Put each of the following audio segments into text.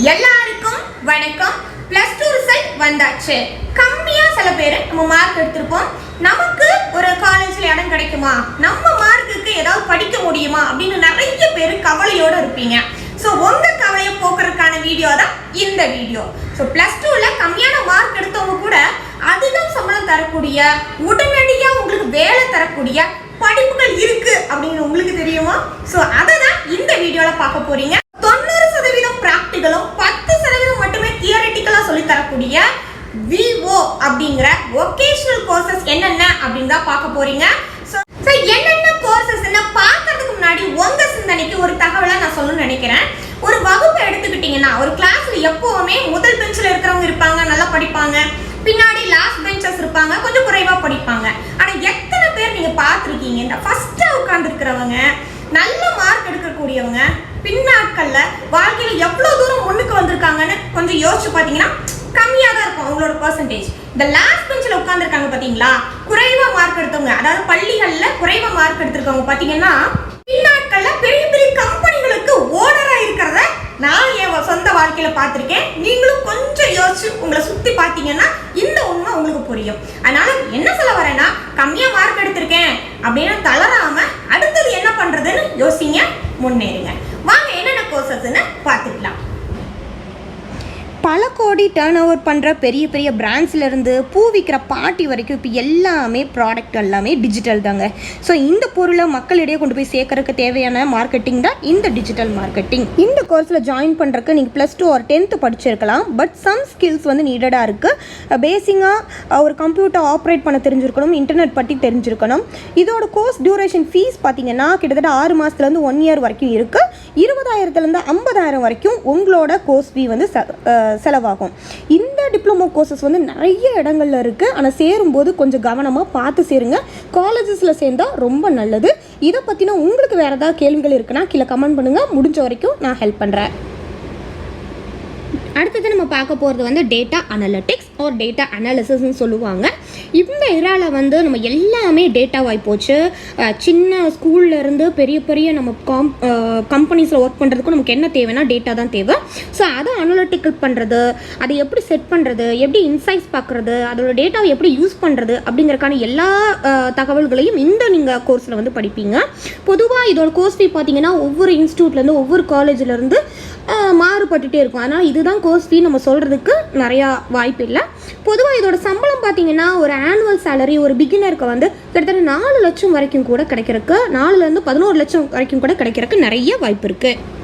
எல்லாருக்கும் வணக்கம். Plus two result வந்தாச்சு. கம்மியா சில பேர் நம்ம மார்க் எடுத்திருப்போம். நமக்கு ஒரு காலேஜ்ல இடம் கிடைக்குமா? நம்ம மார்க்குக்கு ஏதாவது படிக்க முடியுமா? அப்படின்னு நிறைய பேர் கவலையோட இருப்பீங்க. ஸோ உங்க கவலையை போக்குறதுக்கான வீடியோ தான் இந்த வீடியோ ஸோ பிளஸ் டூல கம்மியான மார்க் எடுத்தவங்க கூட அதிகம் சம்பளம் தரக்கூடிய உடனடியாக உங்களுக்கு வேலை தரக்கூடிய படிப்புகள் இருக்கு அப்படின்னு உங்களுக்கு தெரியுமா? ஸோ அதை தான் இந்த வீடியோவில் பார்க்க போறீங்க. சொல்லி தரக்கூடிய விஓ அப்படிங்கிற ஒகேஷனல் கோர்சஸ் என்னென்ன அப்படின்னு தான் பார்க்க போறீங்க. ஸோ என்னென்ன கோர்சஸ் பார்க்கறதுக்கு முன்னாடி உங்க சிந்தனைக்கு ஒரு தகவலை நான் சொல்லணும்னு நினைக்கிறேன். ஒரு வகுப்பு எடுத்துக்கிட்டீங்கன்னா ஒரு கிளாஸ்ல எப்பவுமே முதல் பெஞ்சில் இருக்கிறவங்க இருப்பாங்க நல்லா படிப்பாங்க. பின்னாடி லாஸ்ட் பெஞ்சஸ் இருப்பாங்க கொஞ்சம் குறைவா படிப்பாங்க. ஆனா எத்தனை பேர் நீங்க பார்த்துருக்கீங்க? இந்த ஃபர்ஸ்டா உட்கார்ந்துருக்கிறவங்க நல்ல மார்க் எடுக்கக்கூடியவங்க பின்னாட்கள்ல வாழ்க்கையில எவ்வளவு தூரம் முன்னுக்கு வந்திருக்காங்கன்னு கொஞ்சம் யோசிச்சு பார்த்தீங்கன்னா கம்மியா தான் இருக்கும் அவங்களோட பர்சன்டேஜ் இந்த லாஸ்ட் பெஞ்சில் உட்காந்துருக்காங்க பாத்தீங்களா? குறைவா மார்க் எடுத்தவங்க அதாவது பள்ளிகள்ல குறைவா மார்க் எடுத்திருக்கவங்க பாத்தீங்கன்னா பின்னாட்கள்ல பெரிய பெரிய கம்பெனிகளுக்கு ஓனரா இருக்கிறத நான் என் சொந்த வாழ்க்கையில பார்த்துருக்கேன். நீங்களும் கொஞ்சம் யோசிச்சு உங்களை சுத்தி பார்த்தீங்கன்னா இந்த உண்மை உங்களுக்கு புரியும். அதனால என்ன சொல்ல வரேன்னா கம்மியா மார்க் எடுத்திருக்கேன் அப்படின்னு தளராம அடுத்தது என்ன பண்றதுன்னு யோசிங்க முன்னேறுங்க. வாங்க என்னென்ன கோர்சஸ்ன்னு பார்த்துக்கலாம் பல கோடி டேர்ன் ஓவர் பண்ணுற பெரிய பெரிய பிராண்ட்ஸ்லேருந்து பூ விற்கிற பாட்டி வரைக்கும் இப்போ எல்லாமே ப்ராடக்ட் எல்லாமே டிஜிட்டல் தாங்க. ஸோ இந்த பொருளை மக்களிடையே கொண்டு போய் சேர்க்கறதுக்கு தேவையான மார்க்கெட்டிங் தான் இந்த டிஜிட்டல் மார்க்கெட்டிங் இந்த கோர்ஸில் ஜாயின் பண்ணுறக்கு நீங்கள் ப்ளஸ் டூ ஒரு டென்த்து படிச்சிருக்கலாம். பட் சம் ஸ்கில்ஸ் வந்து நீடடாக இருக்குது பேசிங்காக ஒரு கம்ப்யூட்டர் ஆப்ரேட் பண்ண தெரிஞ்சிருக்கணும் இன்டர்நெட் பற்றி தெரிஞ்சிருக்கணும். இதோட கோர்ஸ் டியூரேஷன் ஃபீஸ் பார்த்தீங்கன்னா கிட்டத்தட்ட ஆறு மாதத்துலேருந்து ஒன் இயர் வரைக்கும் இருக்குது இருபதாயிரத்துலேருந்து ஐம்பதாயிரம் வரைக்கும் உங்களோட கோர்ஸ் ஃபீ வந்து செலவாகும். இந்த டிப்ளமோ கோர்சஸ் வந்து நிறைய இடங்கள்ல இருக்குது ஆனால் சேரும்போது கொஞ்சம் கவனமாக பார்த்து சேருங்க. காலேஜஸில் சேர்ந்தா ரொம்ப நல்லது. இதை பற்றின உங்களுக்கு வேறு ஏதாவது கேள்விகள் இருக்குன்னா கீழே கமெண்ட் பண்ணுங்கள் முடிஞ்ச வரைக்கும் நான் ஹெல்ப் பண்ணுறேன் அடுத்தது நம்ம பார்க்க போகிறது வந்து டேட்டா அனலிட்டிக்ஸ் ஒரு டேட்டா அனாலிசிஸ்ன்னு சொல்லுவாங்க. இந்த இரால வந்து நம்ம எல்லாமே டேட்டாவாகி போச்சு. சின்ன ஸ்கூல்லேருந்து பெரிய பெரிய நம்ம காம் கம்பெனிஸில் ஒர்க் பண்ணுறதுக்கும் நமக்கு என்ன தேவைன்னா டேட்டா தான் தேவை. ஸோ அதை அனலிட்டிக்கல் பண்ணுறது அதை எப்படி செட் பண்ணுறது எப்படி இன்சைட்ஸ் பார்க்குறது அதோட டேட்டாவை எப்படி யூஸ் பண்ணுறது அப்படிங்கிறக்கான எல்லா தகவல்களையும் இந்த நீங்கள் கோர்ஸில் வந்து படிப்பீங்க. பொதுவாக இதோட கோர்ஸ் ஃபீ பார்த்தீங்கன்னா ஒவ்வொரு இன்ஸ்டியூட்லேருந்து ஒவ்வொரு காலேஜ்லேருந்து மாறுபட்டுட்டே இருக்கும். அதனால் இதுதான் கோர்ஸ் ஃபீ நம்ம சொல்கிறதுக்கு நிறையா வாய்ப்பு இல்லை. பொதுவாக இதோட சம்பளம் பார்த்தீங்கன்னா ஒரு ஆனுவல் சேலரி ஒரு பிகினருக்கு வந்து கிட்டத்தட்ட நாலு லட்சம் வரைக்கும் கூட கிடைக்கிறதுக்கு நாலுலேருந்து பதினோரு லட்சம் வரைக்கும் கூட கிடைக்கிறதுக்கு நிறைய வாய்ப்பு இருக்குது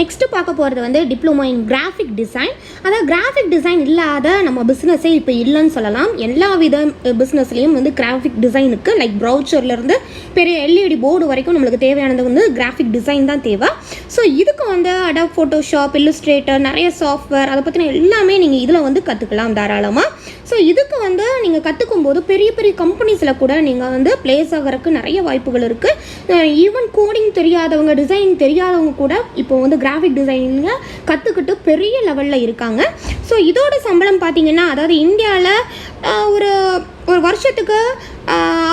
நெக்ஸ்ட்டு பார்க்க போகிறது வந்து டிப்ளமோ இன் கிராஃபிக் டிசைன் அதாவது கிராஃபிக் டிசைன் இல்லாத நம்ம பிஸ்னஸே இப்போ இல்லைன்னு சொல்லலாம். எல்லா வித பிஸ்னஸ்லேயும் வந்து கிராஃபிக் டிசைனுக்கு லைக் ப்ரௌச்சர்லேருந்து பெரிய எல்இடி போர்டு வரைக்கும் நம்மளுக்கு தேவையானது வந்து கிராஃபிக் டிசைன் தான் தேவை. ஸோ இதுக்கு வந்து அடாப் ஃபோட்டோஷாப் இல்லுஸ்ட்ரேட்டர் நிறைய சாஃப்ட்வேர் அதை பற்றின எல்லாமே நீங்கள் இதில் வந்து கற்றுக்கலாம் தாராளமாக ஸோ இதுக்கு வந்து நீங்கள் கற்றுக்கும் போது பெரிய பெரிய கம்பெனிஸில் கூட நீங்கள் வந்து பிளேஸ் ஆகிறதுக்கு நிறைய வாய்ப்புகள் இருக்குது ஈவன் கோடிங் தெரியாதவங்க டிசைனிங் தெரியாதவங்க கூட இப்போ வந்து கிராஃபிக் டிசைனிங்கில் கற்றுக்கிட்டு பெரிய லெவலில் இருக்காங்க. ஸோ இதோட சம்பளம் பார்த்தீங்கன்னா அதாவது இந்தியாவில் ஒரு ஒரு வருஷத்துக்கு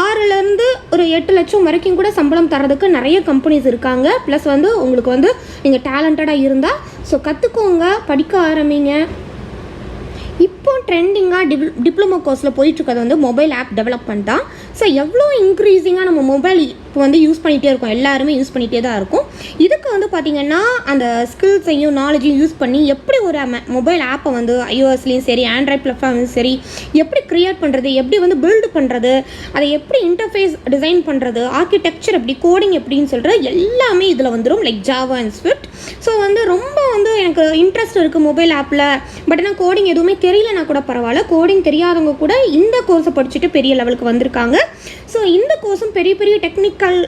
ஆறுலேருந்து ஒரு எட்டு லட்சம் வரைக்கும் கூட சம்பளம் தரதுக்கு நிறைய கம்பெனிஸ் இருக்காங்க. ப்ளஸ் வந்து உங்களுக்கு வந்து நீங்கள் டேலண்டடாக இருந்தால் ஸோ கற்றுக்கோங்க படிக்க ஆரம்பிங்க. இப்போ ட்ரெண்டிங்காக டிப் டிப்ளமோ கோர்ஸில் போயிட்டுருக்கிறது வந்து மொபைல் ஆப் டெவலப்மெண்ட் தான். ஸோ எவ்வளோ இன்க்ரீஸிங்காக நம்ம மொபைல் இப்போ வந்து யூஸ் பண்ணிகிட்டே இருக்கோம். எல்லாருமே யூஸ் பண்ணிகிட்டே தான் இருக்கும். இதுக்கு வந்து பார்த்திங்கன்னா அந்த ஸ்கில்ஸையும் நாலேஜையும் யூஸ் பண்ணி எப்படி ஒரு மொபைல் ஆப்பை வந்து ஐஓஎஸ்லேயும் சரி ஆண்ட்ராய்ட் பிளாட்ஃபார்ம்லையும் சரி எப்படி க்ரியேட் பண்ணுறது எப்படி வந்து பில்டு பண்ணுறது அதை எப்படி இன்டர்ஃபேஸ் டிசைன் பண்ணுறது ஆர்கிடெக்சர் எப்படி கோடிங் எப்படின்னு சொல்கிற எல்லாமே இதில் வந்துடும் like Java and Swift so வந்து ரொம்ப வந்து எனக்கு இன்ட்ரெஸ்ட் இருக்குது மொபைல் ஆப்பில் பட் ஆனால் கோடிங் எதுவுமே தெரியலனா கூட பரவாயில்ல. கோடிங் தெரியாதவங்க கூட இந்த கோர்ஸை படிச்சுட்டு பெரிய லெவலுக்கு வந்திருக்காங்க. ஸோ இந்த கோர்ஸும் பெரிய பெரிய டெக்னிக்கல்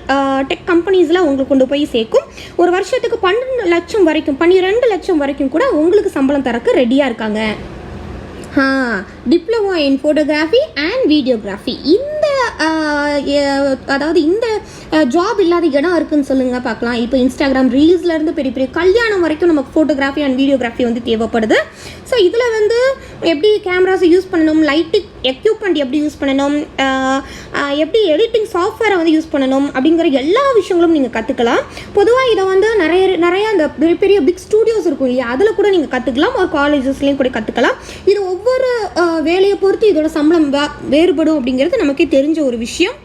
டெக் கம்பெனிஸ்லாம் உங்களுக்கு கொண்டு போய் சேர்க்கும். ஒரு வருஷத்துக்கு பன்னெண்டு லட்சம் வரைக்கும் பன்னிரெண்டு லட்சம் வரைக்கும் கூட உங்களுக்கு சம்பளம் தரக்கு ரெடியாக இருக்காங்க. Diploma in photography and videography இந்த அதாவது இந்த ஜாப் இல்லாத இடம் இருக்குன்னு சொல்லுங்க பார்க்கலாம். இப்போ இன்ஸ்டாகிராம் ரீல்ஸ்லேருந்து பெரிய பெரிய கல்யாணம் வரைக்கும் நமக்கு ஃபோட்டோகிராஃபி அண்ட் வீடியோகிராஃபி வந்து தேவைப்படுது. ஸோ இதில் வந்து எப்படி கேமராஸை யூஸ் பண்ணணும் லைட்டிங் எக்யூப்மெண்ட் எப்படி யூஸ் பண்ணணும் எப்படி எடிட்டிங் சாஃப்ட்வேரை வந்து யூஸ் பண்ணணும் அப்படிங்கிற எல்லா விஷயங்களும் நீங்கள் கற்றுக்கலாம் பொதுவாக இதை வந்து நிறைய நிறைய அந்த பெரிய பெரிய பிக் ஸ்டூடியோஸ் இருக்கும் இல்லையா? அதில் கூட நீங்கள் கற்றுக்கலாம் ஒரு காலேஜஸ்லேயும் கூட கற்றுக்கலாம் இது ஒவ்வொரு வேலையை பொறுத்து இதோட சம்பளம் வேறுபடும் அப்படிங்கிறது நமக்கே தெரிஞ்ச ஒரு விஷயம்.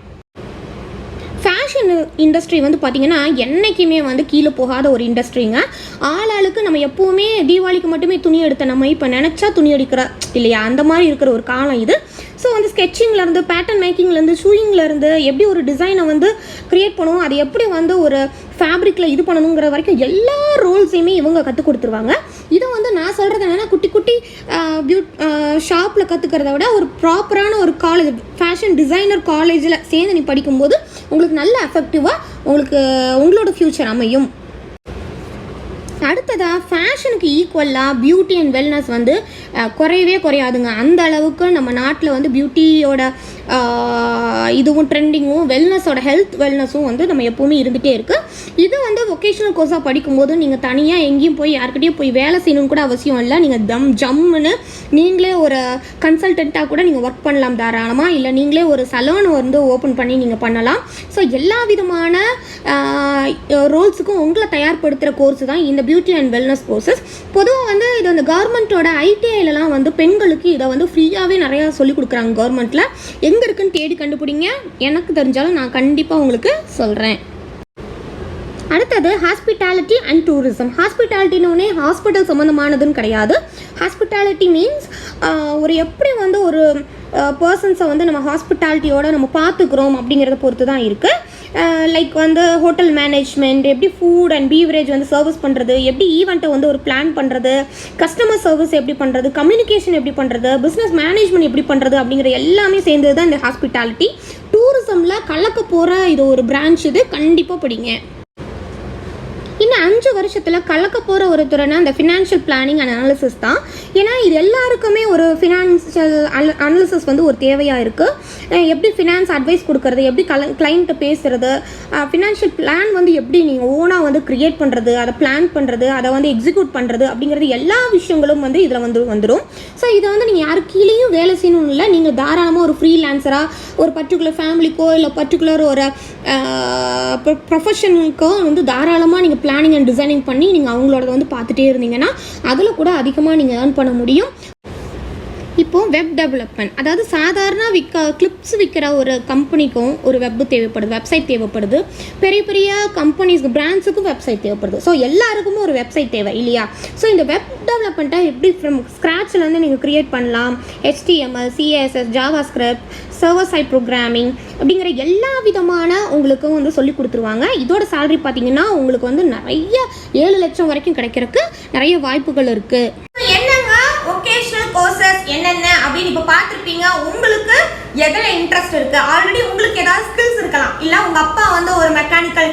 ஃபேஷன் இண்டஸ்ட்ரி வந்து பார்த்திங்கன்னா என்றைக்குமே வந்து கீழே போகாத ஒரு இண்டஸ்ட்ரிங்க ஆளாளுக்கு நம்ம எப்போவுமே தீபாவளிக்கு மட்டுமே துணி எடுத்த நம்ம இப்போ நினச்சா துணி எடுக்கிற இல்லையா? அந்த மாதிரி இருக்கிற ஒரு காலம் இது. ஸோ வந்து ஸ்கெட்சிங்லேருந்து பேட்டர்ன் மேக்கிங்லேருந்து ஷூயிங்லேருந்து எப்படி ஒரு டிசைனை வந்து க்ரியேட் பண்ணுவோம் அது எப்படி வந்து ஒரு ஃபேப்ரிக்கில் இது பண்ணணுங்கிற வரைக்கும் எல்லா ரோல்ஸையுமே இவங்க கற்றுக் கொடுத்துருவாங்க. இதை வந்து நான் சொல்கிறது என்னென்னா குட்டி குட்டி பியூட் ஷாப்பில் கற்றுக்கிறத விட ஒரு ப்ராப்பரான ஒரு காலேஜ் ஃபேஷன் டிசைனர் காலேஜில் சேர்ந்து நீ படிக்கும்போது உங்களுக்கு நல்ல எஃபெக்டிவாக உங்களுக்கு உங்களோட ஃப்யூச்சர் அமையும். அடுத்ததாக ஃபேஷனுக்கு ஈக்குவலாக பியூட்டி அண்ட் வெல்னஸ் வந்து குறையவே குறையாதுங்க. அந்த அளவுக்கு நம்ம நாட்டில் வந்து பியூட்டியோட இதுவும் ட்ரெண்டிங்கும் வெல்னஸோட ஹெல்த் வெல்னஸும் வந்து நம்ம எப்போவுமே இருந்துகிட்டே இருக்குது இது வந்து வொக்கேஷனல் கோர்ஸாக படிக்கும்போது நீங்கள் தனியாக எங்கேயும் போய் யார்கிட்டயும் போய் வேலை செய்யணும்னு கூட அவசியம் இல்லை. நீங்கள் தம் ஜம்முன்னு நீங்களே ஒரு கன்சல்டண்ட்டாக கூட நீங்கள் ஒர்க் பண்ணலாம் தாராளமாக இல்லை நீங்களே ஒரு சலோன் வந்து ஓப்பன் பண்ணி நீங்கள் பண்ணலாம். ஸோ எல்லா விதமான ரோல்ஸுக்கும் உங்களை தயார்படுத்துகிற கோர்ஸ் தான் இந்த பியூட்டி அண்ட் வெல்னஸ் கோர்சஸ் பொதுவாக வந்து இது அந்த கவர்மெண்ட்டோட ஐடிஐலலாம் வந்து பெண்களுக்கு இதை வந்து ஃப்ரீயாகவே நிறையா சொல்லிக் கொடுக்குறாங்க கவர்மெண்ட்டில் எங்கே இருக்குன்னு தேடி கண்டுபிடிங்க. எனக்கு தெரிஞ்சாலும் நான் கண்டிப்பாக உங்களுக்கு சொல்கிறேன் அடுத்தது ஹாஸ்பிட்டாலிட்டி அண்ட் டூரிசம் ஹாஸ்பிட்டாலிட்டினோடனே ஹாஸ்பிட்டல் சம்மந்தமானதுன்னு கிடையாது. ஹாஸ்பிட்டாலிட்டி மீன்ஸ் ஒரு எப்படி வந்து ஒரு பர்சன்ஸை வந்து நம்ம ஹாஸ்பிட்டாலிட்டியோட நம்ம பார்த்துக்குறோம் அப்படிங்கிறத பொறுத்து தான் இருக்குது லைக் வந்து ஹோட்டல் மேனேஜ்மெண்ட் எப்படி ஃபுட் அண்ட் பீவரேஜ் வந்து சர்வீஸ் பண்ணுறது எப்படி ஈவெண்ட்டை வந்து ஒரு பிளான் பண்ணுறது கஸ்டமர் சர்வீஸ் எப்படி பண்ணுறது கம்யூனிகேஷன் எப்படி பண்ணுறது பிஸ்னஸ் மேனேஜ்மெண்ட் எப்படி பண்ணுறது அப்படிங்கிற எல்லாமே சேர்ந்தது தான் இந்த ஹாஸ்பிட்டாலிட்டி டூரிசமில் கலக்க போகிற இது ஒரு பிரான்ச் இது கண்டிப்பாக படிங்க. இன்னும் அஞ்சு வருஷத்தில் கலக்க போகிற ஒரு துறைனா அந்த ஃபினான்ஷியல் பிளானிங் அண்ட் அனாலிசிஸ் தான். ஏன்னா இது எல்லாருக்குமே ஒரு ஃபினான்ஷியல் அனலிசிஸ் வந்து ஒரு தேவையாக இருக்குது எப்படி ஃபினான்ஸ் அட்வைஸ் கொடுக்கறது எப்படி கல கிளைண்ட்டை பேசுறது ஃபினான்ஷியல் பிளான் வந்து எப்படி நீங்கள் ஓனாக வந்து க்ரியேட் பண்ணுறது அதை பிளான் பண்ணுறது அதை வந்து எக்ஸிக்யூட் பண்ணுறது அப்படிங்கிறது எல்லா விஷயங்களும் வந்து இதில் வந்து வந்துடும் ஸோ இதை வந்து நீங்கள் யாரு கீழேயும் வேலை செய்யணும்னு இல்லை நீங்கள் தாராளமாக ஒரு ஃப்ரீலான்சராக ஒரு பர்டிகுலர் ஃபேமிலிக்கோ இல்லை பர்டிகுலர் ஒரு ப்ரொஃபஷனுக்கோ வந்து தாராளமாக நீங்கள் பிளானிங் அண்ட் டிசைனிங் பண்ணி நீங்கள் அவங்களோட வந்து பார்த்துட்டே இருந்தீங்கன்னா அதில் கூட அதிகமாக நீங்கள் ஏர்ன் பண்ண முடியும். இப்போ வெப் டெவலப்மெண்ட் அதாவது சாதாரண விற்க கிளிப்ஸ் விற்கிற ஒரு கம்பெனிக்கும் ஒரு வெப் தேவைப்படுது வெப்சைட் தேவைப்படுது. பெரிய பெரிய கம்பெனிஸ்க்கு பிராண்ட்ஸுக்கும் வெப்சைட் தேவைப்படுது. ஸோ எல்லாருக்குமே ஒரு வெப்சைட் தேவை இல்லையா? ஸோ இந்த வெப் டெவலப்மெண்ட்டை எப்படி ஃப்ரம் ஸ்க்ராட்ச்லேருந்து நீங்கள் க்ரியேட் பண்ணலாம்? HTML CSS JavaScript server side programming அப்படிங்கிற எல்லா விதமான உங்களுக்கும் வந்து சொல்லி கொடுத்துருவாங்க. இதோட சேலரி பார்த்தீங்கன்னா உங்களுக்கு வந்து நிறைய ஏழு லட்சம் வரைக்கும் கிடைக்கிறதுக்கு நிறைய வாய்ப்புகள் இருக்குது கோர்சஸ் என்னென்ன அப்படின்னு இப்போ பார்த்துருப்பீங்க. உங்களுக்கு எதில் இன்ட்ரெஸ்ட் இருக்குது ஆல்ரெடி உங்களுக்கு ஏதாவது ஸ்கில்ஸ் இருக்கலாம். இல்லை உங்கள் அப்பா வந்து ஒரு மெக்கானிக்கல்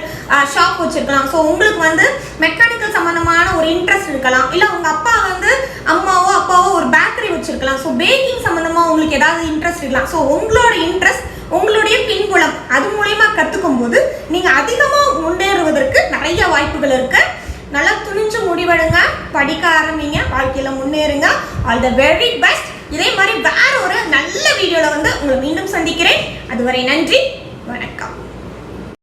ஷாப் வச்சுருக்கலாம். ஸோ உங்களுக்கு வந்து மெக்கானிக்கல் சம்மந்தமான ஒரு இன்ட்ரெஸ்ட் இருக்கலாம். இல்லை உங்கள் அப்பா வந்து அம்மாவோ அப்பாவோ ஒரு பேக்கரி வச்சுருக்கலாம். ஸோ பேக்கிங் சம்மந்தமாக உங்களுக்கு ஏதாவது இன்ட்ரெஸ்ட் இருக்கலாம். ஸோ உங்களோட இன்ட்ரெஸ்ட் உங்களுடைய பின்புலம் அது மூலயமா கற்றுக்கும் போது நீங்கள் அதிகமாக முன்னேறுவதற்கு நிறைய வாய்ப்புகள் இருக்குது நல்லா துணிஞ்சு முடிவெடுங்க படிக்க ஆரம்பிங்க வாழ்க்கையில் முன்னேறுங்க. ஆல் த வெரி பெஸ்ட் இதே மாதிரி வேற ஒரு நல்ல வீடியோவில் வந்து உங்களை மீண்டும் சந்திக்கிறேன். அதுவரை நன்றி வணக்கம்.